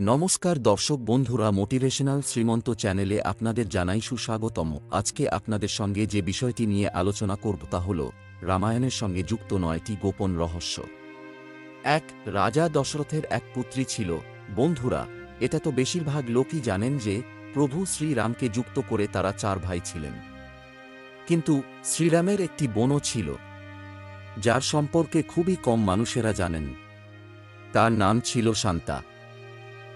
নমস্কার দর্শক বন্ধুরা, মোটিভেশনাল শ্রীমন্ত চ্যানেলে আপনাদের জানাই সুস্বাগতম। আজকে আপনাদের সঙ্গে যে বিষয়টি নিয়ে আলোচনা করব তা হল, রামায়ণের সঙ্গে যুক্ত নয়টি গোপন রহস্য। এক, রাজা দশরথের এক পুত্রী ছিল। বন্ধুরা, এটা তো বেশিরভাগ লোকই জানেন যে, প্রভু শ্রীরামকে যুক্ত করে তারা চার ভাই ছিলেন। কিন্তু শ্রীরামের একটি বোনও ছিল, যার সম্পর্কে খুবই কম মানুষেরা জানেন। তার নাম ছিল শান্তা।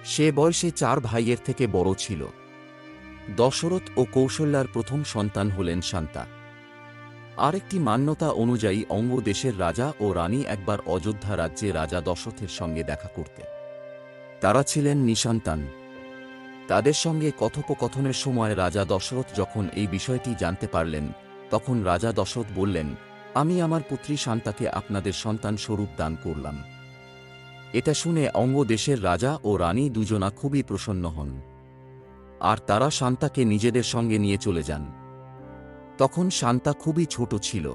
সে বয়সে চার ভাইয়ের থেকে বড় ছিল। দশরথ ও কৌশল্যার প্রথম সন্তান হলেন শান্তা। আরেকটি মান্যতা অনুযায়ী অঙ্গ দেশের রাজা ও রানী একবার অযোধ্যা রাজ্যে রাজা দশরথের সঙ্গে দেখা করতে। তারা ছিলেন নিসন্তান তাদের সঙ্গে কথোপকথনের সময় রাজা দশরথ যখন এই বিষয়টি জানতে পারলেন, তখন রাজা দশরথ বললেন, আমি আমার পুত্রী শান্তাকে আপনাদের সন্তান স্বরূপ দান করলাম। এটা শুনে অঙ্গ দেশের রাজা ও রানী দুজনা খুবই প্রসন্ন হন। আর তারা শান্তাকে নিজেদের সঙ্গে নিয়ে চলে যান। তখন শান্তা খুবই ছোট ছিল।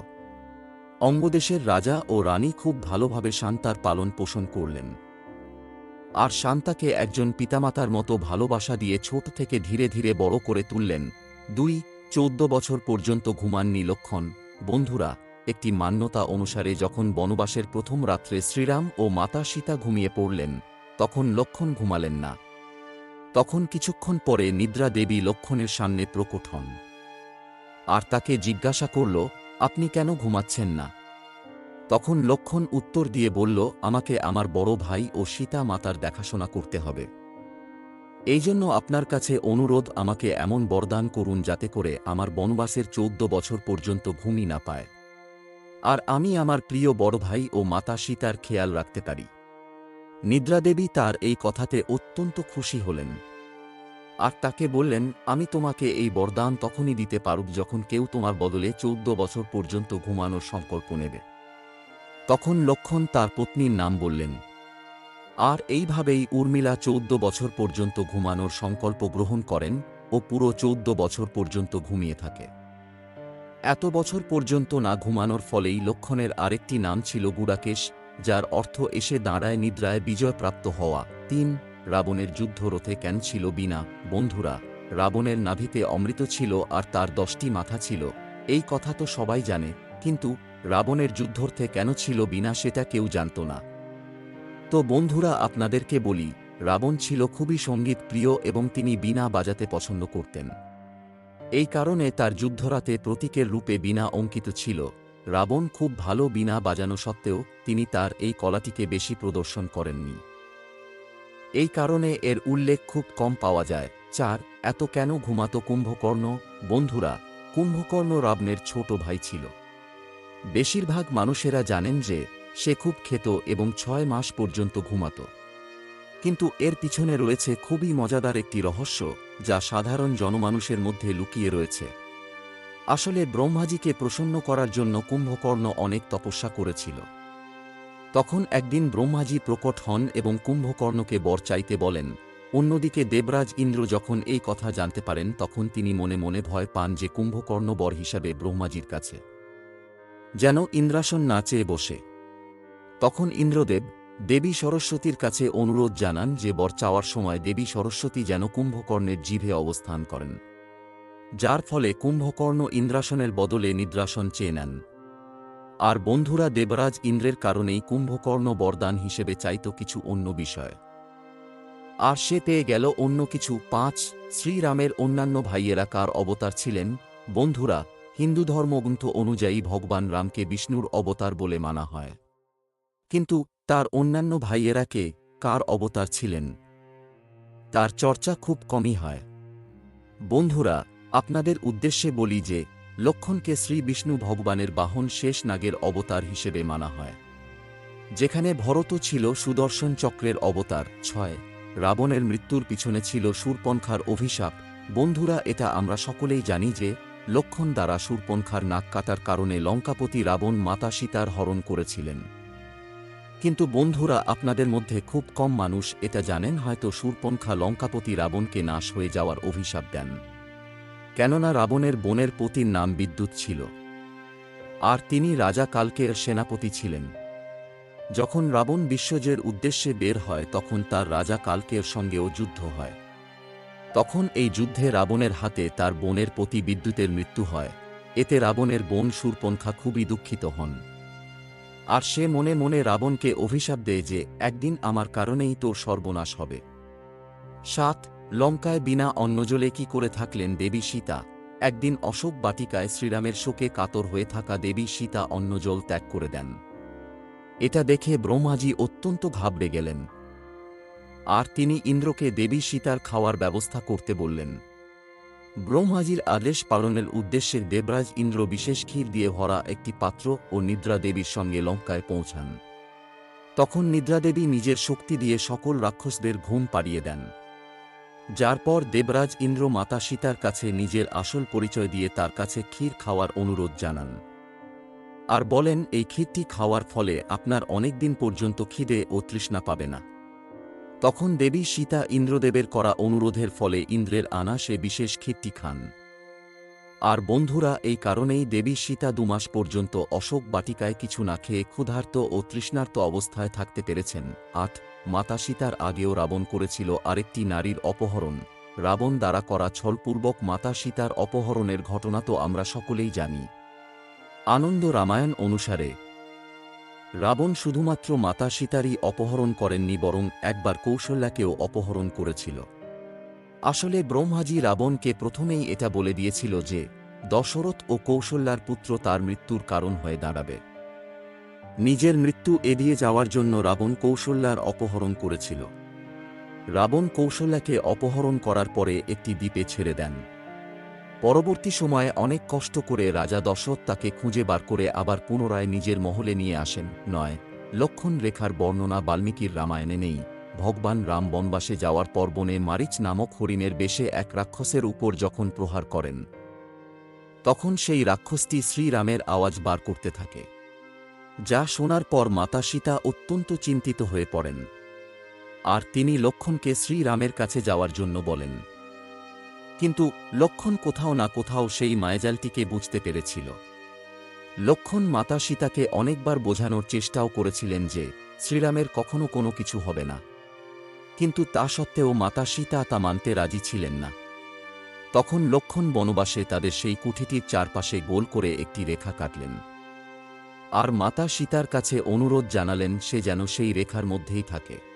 অঙ্গদেশের রাজা ও রানী খুব ভালোভাবে শান্তার পালন পোষণ করলেন। আর শান্তাকে একজন পিতামাতার মতো ভালোবাসা দিয়ে ছোট থেকে ধীরে ধীরে বড় করে তুললেন। দুই, চৌদ্দ বছর পর্যন্ত ঘুমাননি লক্ষণ। বন্ধুরা একটি মান্যতা অনুসারে যখন বনবাসের প্রথম রাত্রে শ্রীরাম ও মাতা সীতা ঘুমিয়ে পড়লেন, তখন লক্ষণ ঘুমালেন না। তখন কিছুক্ষণ পরে নিদ্রা দেবী লক্ষণের সামনে প্রকট হন। আর তাকে জিজ্ঞাসা করল, আপনি কেন ঘুমাচ্ছেন না? তখন লক্ষণ উত্তর দিয়ে বলল, আমাকে আমার বড় ভাই ও সীতা মাতার দেখাশোনা করতে হবে। এই জন্য আপনার কাছে অনুরোধ, আমাকে এমন বরদান করুন যাতে করে আমার বনবাসের চৌদ্দ বছর পর্যন্ত ঘুমই না পায়। আর আমি আমার প্রিয় বড় ভাই ও মাতা সীতার খেয়াল রাখতে পারি। নিদ্রাদেবী তার এই কথাতে অত্যন্ত খুশি হলেন। আর তাকে বললেন, আমি তোমাকে এই বরদান তখনই দিতে পারব যখন কেউ তোমার বদলে চৌদ্দ বছর পর্যন্ত ঘুমানোর সংকল্প নেবে। তখন লক্ষণ তার পত্নীর নাম বললেন। আর এইভাবেই উর্মিলা চৌদ্দ বছর পর্যন্ত ঘুমানোর সংকল্প গ্রহণ করেন ও পুরো চৌদ্দ বছর পর্যন্ত ঘুমিয়ে থাকে। এত বছর পর্যন্ত না ঘুমানোর ফলেই লক্ষণের আরেকটি নাম ছিল গুড়াকেশ, যার অর্থ এসে দাঁড়ায় নিদ্রায় বিজয়প্রাপ্ত হওয়া। তিন, রাবণের যুদ্ধরথে কেন ছিল বিনা বন্ধুরা, রাবণের নাভিতে অমৃত ছিল আর তার দশটি মাথা ছিল। এই কথা তো সবাই জানে, কিন্তু রাবণের যুদ্ধর্থে কেন ছিল বিনা সেটা কেউ জানত না। তো বন্ধুরা, আপনাদেরকে বলি, রাবণ ছিল খুবই সংগীত প্রিয় এবং তিনি বিনা বাজাতে পছন্দ করতেন। এই কারণে তার যুদ্ধরাতে প্রতীকের রূপে বিনা অঙ্কিত ছিল। রাবণ খুব ভালো বিনা বাজানো সত্ত্বেও তিনি তার এই কলাটিকে বেশি প্রদর্শন করেননি। এই কারণে এর উল্লেখ খুব কম পাওয়া যায়। চার, এত কেন ঘুমাত কুম্ভকর্ণ? বন্ধুরা, কুম্ভকর্ণ রাবণের ছোট ভাই ছিল। বেশিরভাগ মানুষেরা জানেন যে সে খুব খেত এবং ছয় মাস পর্যন্ত ঘুমাত। কিন্তু এর পিছনে রয়েছে খুবই মজাদার একটি রহস্য, যা সাধারণ জনমানুষের মধ্যে লুকিয়ে রয়েছে। আসলে ব্রহ্মাজিকে প্রসন্ন করার জন্য কুম্ভকর্ণ অনেক তপস্যা করেছিল। তখন একদিন ব্রহ্মাজি প্রকট হন এবং কুম্ভকর্ণকে বর চাইতে বলেন, অন্যদিকে দেবরাজ ইন্দ্র যখন এই কথা জানতে পারেন, তখন তিনি মনে মনে ভয় পান যে কুম্ভকর্ণ বর হিসাবে ব্রহ্মাজির কাছে। যেন ইন্দ্রাসন না চেয়ে বসে। তখন ইন্দ্রদেব দেবী সরস্বতীর কাছে অনুরোধ জানান যে বর চাওয়ার সময় দেবী সরস্বতী যেন কুম্ভকর্ণের জিভে অবস্থান করেন। যার ফলে কুম্ভকর্ণ ইন্দ্রাসনের বদলে নিদ্রাসন চেয়ে নেন। আর বন্ধুরা দেবরাজ ইন্দ্রের কারণেই কুম্ভকর্ণ বরদান হিসেবে চাইত কিছু অন্য বিষয়। আর সে পেয়ে গেল অন্য কিছু। পাঁচ, শ্রীরামের অন্যান্য ভাইয়েরা কার অবতার ছিলেন? বন্ধুরা, হিন্দু ধর্মগ্রন্থ অনুযায়ী ভগবান রামকে বিষ্ণুর অবতার বলে মানা হয়। কিন্তু তার অন্যান্য ভাইয়েরা কে কার অবতার ছিলেন? তার চর্চা খুব কমই হয়। বন্ধুরা, আপনাদের উদ্দেশ্যে বলি যে, লক্ষণকে শ্রী বিষ্ণু ভগবানের বাহন শেষ নাগের অবতার হিসেবে মানা হয়। যেখানে ভরত ছিল সুদর্শন চক্রের অবতার, ছয়, রাবণের মৃত্যুর পিছনে ছিল সুরপন্খার অভিশাপ। বন্ধুরা, এটা আমরা সকলেই জানি যে, লক্ষণ দ্বারা সুরপন্খার নাক কাটার কারণে লঙ্কাপতি রাবণ মাতা সীতার হরণ করেছিলেন। কিন্তু বন্ধুরা, আপনাদের মধ্যে খুব কম মানুষ এটা জানেন, হয়তো সুরপন্খা লঙ্কাপতি রাবণকে নাশ হয়ে যাওয়ার অভিশাপ দেন। কেননা রাবণের বোনের পতির নাম বিদ্যুৎ ছিল। আর তিনি রাজা কালকের সেনাপতি ছিলেন। যখন রাবণ বিশ্বজের উদ্দেশ্যে বের হয়, তখন তার রাজা কালকের সঙ্গেও যুদ্ধ হয়। তখন এই যুদ্ধে রাবণের হাতে তার বোনের প্রতি বিদ্যুতের মৃত্যু হয়। এতে রাবণের বোন সুরপন্থা খুবই দুঃখিত হন। আর সে মনে মনে রাবণকে অভিশাপ দেয় যে, একদিন আমার কারণেই তোর সর্বনাশ হবে। সাত, লঙ্কায় বিনা অন্নজলে কি করে থাকলেন দেবী সীতা? একদিন অশোক বাটিকায় শ্রীরামের শোকে কাতর হয়ে থাকা দেবী সীতা অন্নজল ত্যাগ করে দেন। এটা দেখে ব্রহ্মাজি অত্যন্ত ঘাবড়ে গেলেন। আর তিনি ইন্দ্রকে দেবী সীতার খাওয়ার ব্যবস্থা করতে বললেন ব্রহ্মাজির আদেশ পালনের উদ্দেশ্যে দেবরাজ ইন্দ্র বিশেষ ক্ষীর দিয়ে ভরা একটি পাত্র ও নিদ্রা দেবীর সঙ্গে লঙ্কায় পৌঁছান। তখন নিদ্রাদেবী নিজের শক্তি দিয়ে সকল রাক্ষসদের ঘুম পাড়িয়ে দেন। যার পর দেবরাজ ইন্দ্র মাতা সীতার কাছে নিজের আসল পরিচয় দিয়ে তার কাছে ক্ষীর খাওয়ার অনুরোধ জানান। আর বলেন, এই ক্ষীরটি খাওয়ার ফলে আপনার অনেক দিন পর্যন্ত খিদে ও তৃষ্ণা পাবে না। তখন দেবী সীতা ইন্দ্রদেবের করা অনুরোধের ফলে ইন্দ্রের আনা সে বিশেষ ক্ষীরটি খান। আর বন্ধুরা, এই কারণেই দেবী সীতা দুমাস পর্যন্ত অশোক বাটিকায় কিছু না খেয়ে ক্ষুধার্ত ও তৃষ্ণার্ত অবস্থায় থাকতে পেরেছেন। আট, মাতা সীতার আগেও রাবণ করেছিল আরেকটি নারীর অপহরণ। রাবণ দ্বারা করা ছলপূর্বক মাতা সীতার অপহরণের ঘটনা তো আমরা সকলেই জানি। আনন্দ রামায়ণ অনুসারে রাবণ শুধুমাত্র মাতা সীতারই অপহরণ করেননি বরং একবার কৌশল্যাকেও অপহরণ করেছিল। আসলে ব্রহ্মাজি রাবণকে প্রথমেই এটা বলে দিয়েছিল যে, দশরথ ও কৌশল্যার পুত্র তার মৃত্যুর কারণ হয়ে দাঁড়াবে। নিজের মৃত্যু এড়িয়ে যাওয়ার জন্য রাবণ কৌশল্যার অপহরণ করেছিল। রাবণ কৌশল্যাকে অপহরণ করার পরে একটি দ্বীপে ছেড়ে দেন। পরবর্তী সময়ে অনেক কষ্ট করে রাজা দশরথ তাকে খুঁজে বার করে আবার পুনরায় নিজের মহলে নিয়ে আসেন। নয়, লক্ষণ রেখার বর্ণনা বাল্মীকির রামায়ণে নেই। ভগবান রাম বনবাসে যাওয়ার পর বনে মারিচ নামক হরিণের বেশে এক রাক্ষসের উপর যখন প্রহার করেন, তখন সেই রাক্ষসটি শ্রীরামের আওয়াজ বার করতে থাকে, যা শোনার পর মাতা সীতা অত্যন্ত চিন্তিত হয়ে পড়েন। আর তিনি লক্ষণকে শ্রীরামের কাছে যাওয়ার জন্য বলেন কিন্তু লক্ষণ কোথাও না কোথাও সেই মায়াজালটিকে বুঝতে পেরেছিল। লক্ষণ মাতা সীতাকে অনেকবার বোঝানোর চেষ্টাও করেছিলেন যে শ্রীরামের কখনো কোনো কিছু হবে না। কিন্তু তা সত্ত্বেও মাতা সীতা তা মানতে রাজি ছিলেন না। তখন লক্ষণ বনবাসে তাদের সেই কুঠিটির চারপাশে গোল করে একটি রেখা কাটলেন। আর মাতা সীতার কাছে অনুরোধ জানালেন সে যেন সেই রেখার মধ্যেই থাকে।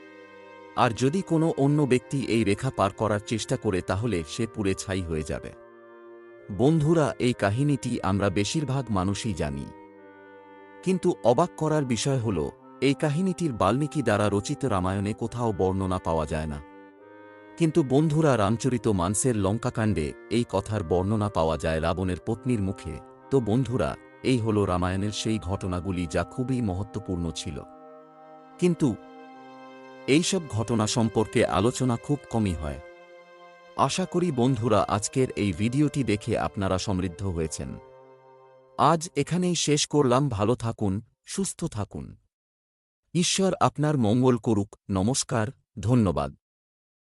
আর যদি কোনো অন্য ব্যক্তি এই রেখা পার করার চেষ্টা করে তাহলে সে পুড়ে ছাই হয়ে যাবে। বন্ধুরা, এই কাহিনীটি আমরা বেশিরভাগ মানুষই জানি। কিন্তু অবাক করার বিষয় হল, এই কাহিনীটির বাল্মীকি দ্বারা রচিত রামায়ণে কোথাও বর্ণনা পাওয়া যায় না। কিন্তু বন্ধুরা, রামচরিত মানসের লঙ্কাকাণ্ডে এই কথার বর্ণনা পাওয়া যায় রাবণের পত্নীর মুখে। তো বন্ধুরা, এই হল রামায়ণের সেই ঘটনাগুলি যা খুবই মহত্বপূর্ণ ছিল। কিন্তু এইসব ঘটনা সম্পর্কে আলোচনা খুব কমই হয়। আশা করি বন্ধুরা, আজকের এই ভিডিওটি দেখে আপনারা সমৃদ্ধ হয়েছেন। আজ এখানেই শেষ করলাম। ভালো থাকুন, সুস্থ থাকুন। ঈশ্বর আপনার মঙ্গল করুক। নমস্কার, ধন্যবাদ।